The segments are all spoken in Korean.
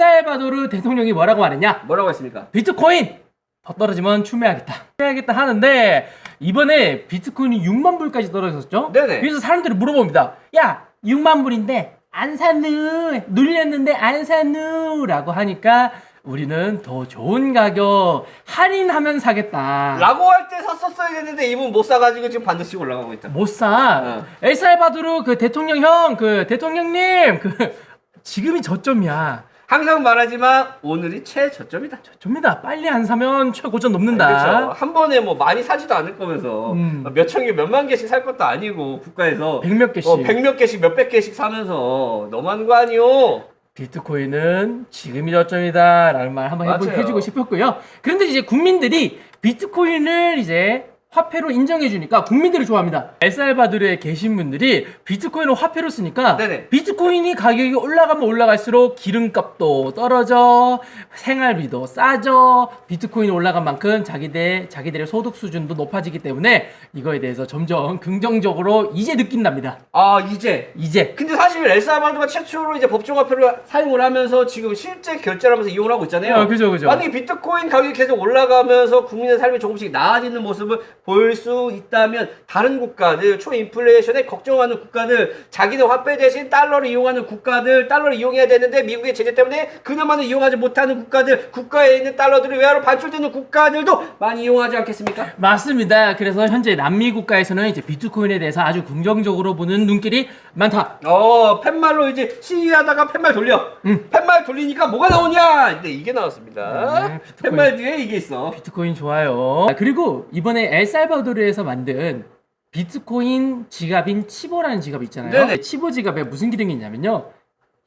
엘살바도르 대통령이 뭐라고 말했냐? 뭐라고 했습니까? 비트코인 더 떨어지면 추매하겠다. 추매하겠다 하는데 이번에 비트코인이 6만 불까지 떨어졌죠? 네네. 그래서 사람들이 물어봅니다. 야, 6만 불인데 안 샀누? 눌렸는데 안 샀누?라고 하니까 우리는 더 좋은 가격 할인하면 사겠다. 라고 할 때 샀었어야 했는데 이분 못 사가지고 지금 반드시 올라가고 있다. 못 사. 어. 엘살바도르 그 대통령 형, 그 대통령님, 그 지금이 저점이야. 항상 말하지만 오늘이 최저점이다. 저점이다. 빨리 안 사면 최고점 넘는다. 그렇죠. 한 번에 뭐 많이 사지도 않을 거면서 음. 몇천 개, 몇만 개씩 살 것도 아니고 국가에서 백몇 개씩. 어, 백몇 개씩, 몇백 개씩 사면서 너무하는 거 아니오? 비트코인은 지금이 저점이다 라는 말 한번 해보, 맞아요. 해주고 싶었고요. 그런데 이제 국민들이 비트코인을 이제 화폐로 인정해 주니까 국민들이 좋아합니다. 엘살바도르에 계신 분들이 비트코인을 화폐로 쓰니까 네네. 비트코인이 가격이 올라가면 올라갈수록 기름값도 떨어져 생활비도 싸져 비트코인이 올라간 만큼 자기들 자기들의 소득 수준도 높아지기 때문에 이거에 대해서 점점 긍정적으로 이제 느낀답니다. 아 이제 이제 근데 사실 엘사바도가 최초로 이제 법정 화폐를 사용을 하면서 지금 실제 결제를 하면서 이용을 하고 있잖아요. 어, 그죠, 그죠. 만약에 비트코인 가격이 계속 올라가면서 국민의 삶이 조금씩 나아지는 모습을 보일 수 있다면 다른 국가들 초인플레이션에 걱정하는 국가들 자기네 화폐 대신 달러를 이용하는 국가들 달러를 이용해야 되는데 미국의 제재 때문에 그나마는 이용하지 못하는 국가들 국가에 있는 달러들이 외화로 반출되는 국가들도 많이 이용하지 않겠습니까? 맞습니다. 그래서 현재 남미 국가에서는 이제 비트코인에 대해서 아주 긍정적으로 보는 눈길이 많다. 어, 팻말로 이제 시위하다가 팻말 돌려. 팻말 돌리니까 뭐가 나오냐? 근데 이게 나왔습니다. 네, 비트코인. 팻말 뒤에 이게 있어. 비트코인 좋아요. 아, 그리고 이번에 엘 살바도르에서 만든 비트코인 지갑인 치보라는 지갑이 있잖아요. 네네. 치보 지갑에 무슨 기능이 있냐면요.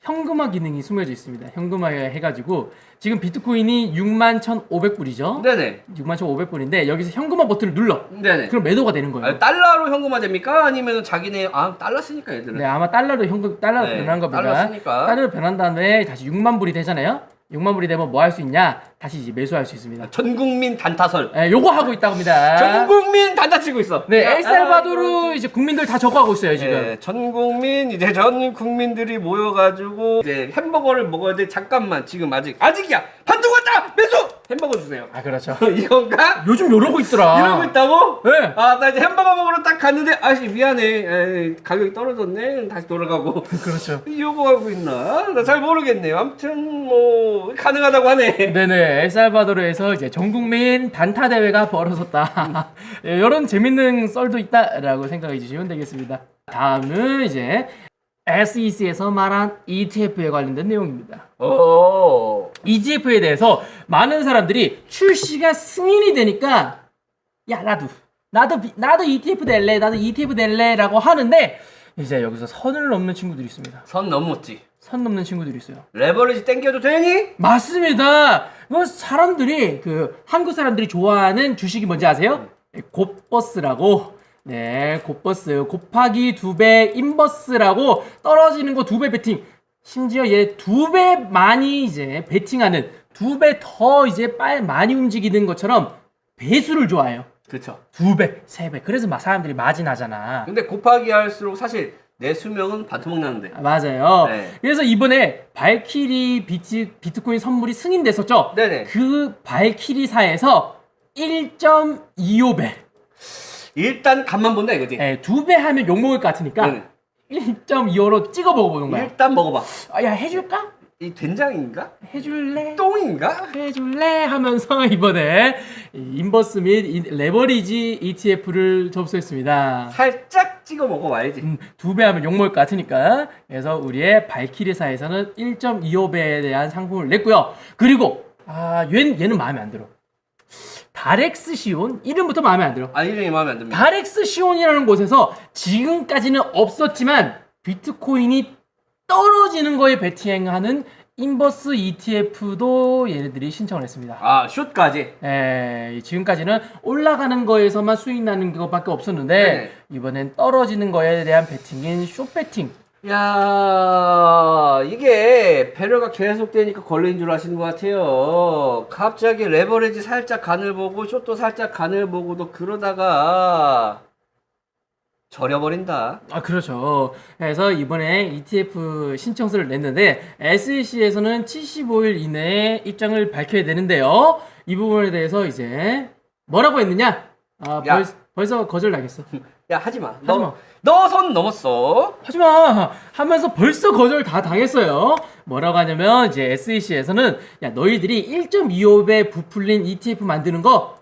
현금화 기능이 숨겨져 있습니다. 현금화 해가지고 지금 비트코인이 6만 1,500불이죠. 네네. 6만 1,500불인데 여기서 현금화 버튼을 눌러. 네네. 그럼 매도가 되는 거예요. 아, 달러로 현금화 됩니까? 아니면 자기네 아 달러 쓰니까 얘들은. 네, 아마 달러로 현금 달러로 네, 변한 겁니다. 달러 쓰니까. 달러로 변한 다음에 다시 6만 불이 되잖아요. 6만 불이 되면 뭐 할 수 있냐? 다시 이제 매수할 수 있습니다. 전 국민 단타설. 예, 요거 하고 있다고 합니다. 전 국민 단타 치고 있어. 네, 아, 엘살바도르 이제 국민들 다 저거 하고 있어요, 지금. 네, 전 국민 이제 전 국민들이 모여가지고 이제 햄버거를 먹어야 돼. 잠깐만 지금 아직 아직이야. 반동 왔다. 매수. 햄버거 주세요. 아, 그렇죠. 이건가? 요즘 이러고 있더라. 이러고 있다고? 네. 아, 나 이제 햄버거 먹으러 딱 갔는데, 아씨, 미안해. 에이, 가격이 떨어졌네. 다시 돌아가고. 그렇죠. 이거 하고 있나? 나 잘 모르겠네요. 아무튼, 뭐, 가능하다고 하네. 네네, 엘살바도르에서 이제 전 국민 단타 대회가 벌어졌다. 예, 이런 재밌는 썰도 있다라고 생각해 주시면 되겠습니다. 다음은 이제 SEC에서 말한 ETF에 관련된 내용입니다. 어. ETF에 대해서 많은 사람들이 출시가 승인이 되니까 야 나도 나도 비- 나도 ETF 될래 나도 ETF 될래라고 하는데 이제 여기서 선을 넘는 친구들이 있습니다. 선 넘었지. 선 넘는 친구들이 있어요. 레버리지 땡겨도 되니? 맞습니다. 그 사람들이 그 한국 사람들이 좋아하는 주식이 뭔지 아세요? 네, 곱버스라고. 네, 곱버스 곱하기 두 배 인버스라고 떨어지는 거 두 배 베팅. 심지어 얘 두 배 많이 이제 베팅하는 두 배 더 이제 빨 많이 움직이는 것처럼 배수를 좋아해요. 그쵸. 두 배, 세 배. 그래서 막 사람들이 마진하잖아. 근데 곱하기 할수록 사실 내 수명은 반토막 나는데. 아, 맞아요. 네. 그래서 이번에 발키리 비트, 비트코인 선물이 승인됐었죠? 네네. 그 발키리사에서 1.25배. 일단 간만 본다 이거지. 예, 두배 하면 욕먹을 것 같으니까 네. 1.25로 찍어 먹어보는 거야. 일단 먹어봐. 아, 야, 해줄까? 이 된장인가? 해줄래? 똥인가? 해줄래? 하면서 이번에 이 인버스 및 이- 레버리지 ETF를 접수했습니다. 살짝 찍어 먹어봐야지. 음, 두배 하면 욕먹을 것 같으니까 그래서 우리의 발키리사에서는 1.25배에 대한 상품을 냈고요. 그리고 아 얘는, 얘는 마음에 안 들어. 다렉스 시온 이름부터 마음에 안 들어. 아 이름이 마음에 안 듭니다. 다렉스 시온이라는 곳에서 지금까지는 없었지만 비트코인이 떨어지는 거에 베팅하는 인버스 ETF도 얘네들이 신청을 했습니다. 아 숏까지. 예, 지금까지는 올라가는 거에서만 수익 나는 것밖에 없었는데 네. 이번엔 떨어지는 거에 대한 베팅인 숏 베팅. 야 이게 배려가 계속되니까 걸린 줄 아시는 것 같아요. 갑자기 레버리지 살짝 간을 보고 숏도 살짝 간을 보고도 그러다가 절여버린다. 아 그렇죠. 그래서 이번에 ETF 신청서를 냈는데 SEC에서는 75일 이내에 입장을 밝혀야 되는데요. 이 부분에 대해서 이제 뭐라고 했느냐? 아 야. 벌, 벌써 거절 나겠어. 야 하지 마. 하지 마. 너선 넘었어. 하지마 하면서 벌써 거절 다 당했어요. 뭐라고 하냐면 이제 SEC에서는 야 너희들이 1.25배 부풀린 ETF 만드는 거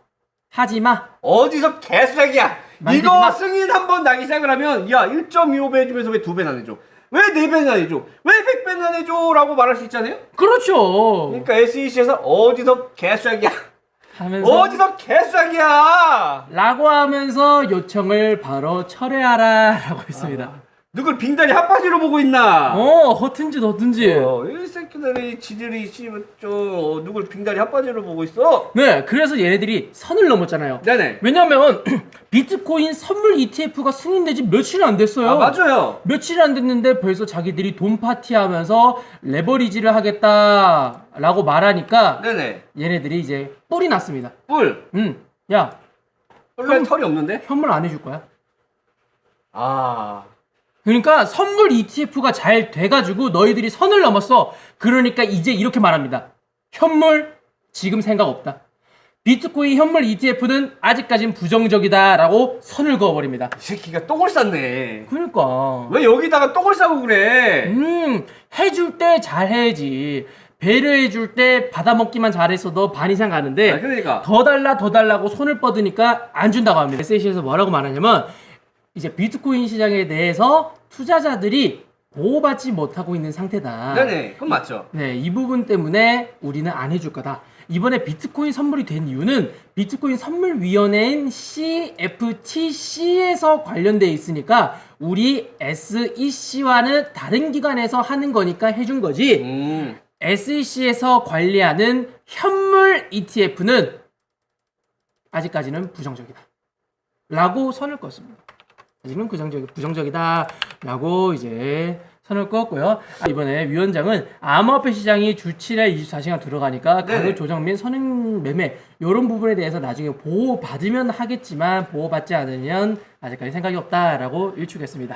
하지마. 어디서 개수작이야. 만들지 이거 마. 승인 한 번 나기 시작을 하면 야 1.25배 해주면서 왜 두 배나 내줘? 왜 네 배나 내줘? 왜 100배나 내줘? 라고 말할 수 있잖아요. 그렇죠. 그러니까 SEC에서 어디서 개수작이야. 하면서 어디서 개수작이야. 라고 하면서 요청을 바로 철회하라 라고 했습니다. 누굴 빙다리 핫바지로 보고 있나? 어 허튼 짓 허튼 짓. 어, 이 새끼들이 지들이 씨발 저 어, 누굴 빙다리 핫바지로 보고 있어? 네, 그래서 얘네들이 선을 넘었잖아요. 네네. 왜냐면 비트코인 선물 ETF가 승인되지 며칠 안 됐어요. 아 맞아요. 며칠 안 됐는데 벌써 자기들이 돈 파티하면서 레버리지를 하겠다라고 말하니까 네네. 얘네들이 이제 뿔이 났습니다. 뿔. 음, 야 원래 털이 없는데? 현물 안 해줄 거야? 아. 그러니까 선물 ETF가 잘 돼가지고 너희들이 선을 넘었어. 그러니까 이제 이렇게 말합니다. 현물 지금 생각 없다. 비트코인 현물 ETF는 아직까진 부정적이다라고 선을 그어버립니다. 이 새끼가 똥을 쌌네. 그러니까 왜 여기다가 똥을 싸고 그래? 음 해줄 때 잘해야지. 배려해줄 때 받아먹기만 잘했어도 반 이상 가는데 아, 그러니까. 더 달라 더 달라고 손을 뻗으니까 안 준다고 합니다. SEC에서 뭐라고 말하냐면 이제 비트코인 시장에 대해서 투자자들이 보호받지 못하고 있는 상태다. 네네. 그건 맞죠. 네, 이 부분 때문에 우리는 안 해줄 거다. 이번에 비트코인 선물이 된 이유는 비트코인 선물위원회인 CFTC에서 관련돼 있으니까 우리 SEC와는 다른 기관에서 하는 거니까 해준 거지. 음. SEC에서 관리하는 현물 ETF는 아직까지는 부정적이다. 라고 선을 껐습니다. 아직은 부정적, 부정적이다. 라고 이제 선을. 아, 이번에 위원장은 암호화폐 시장이 주 7회 24시간 들어가니까 네네. 가격 조정 및 선행 매매 이런 부분에 대해서 나중에 보호받으면 하겠지만 보호받지 않으면 아직까지 생각이 없다라고 일축했습니다.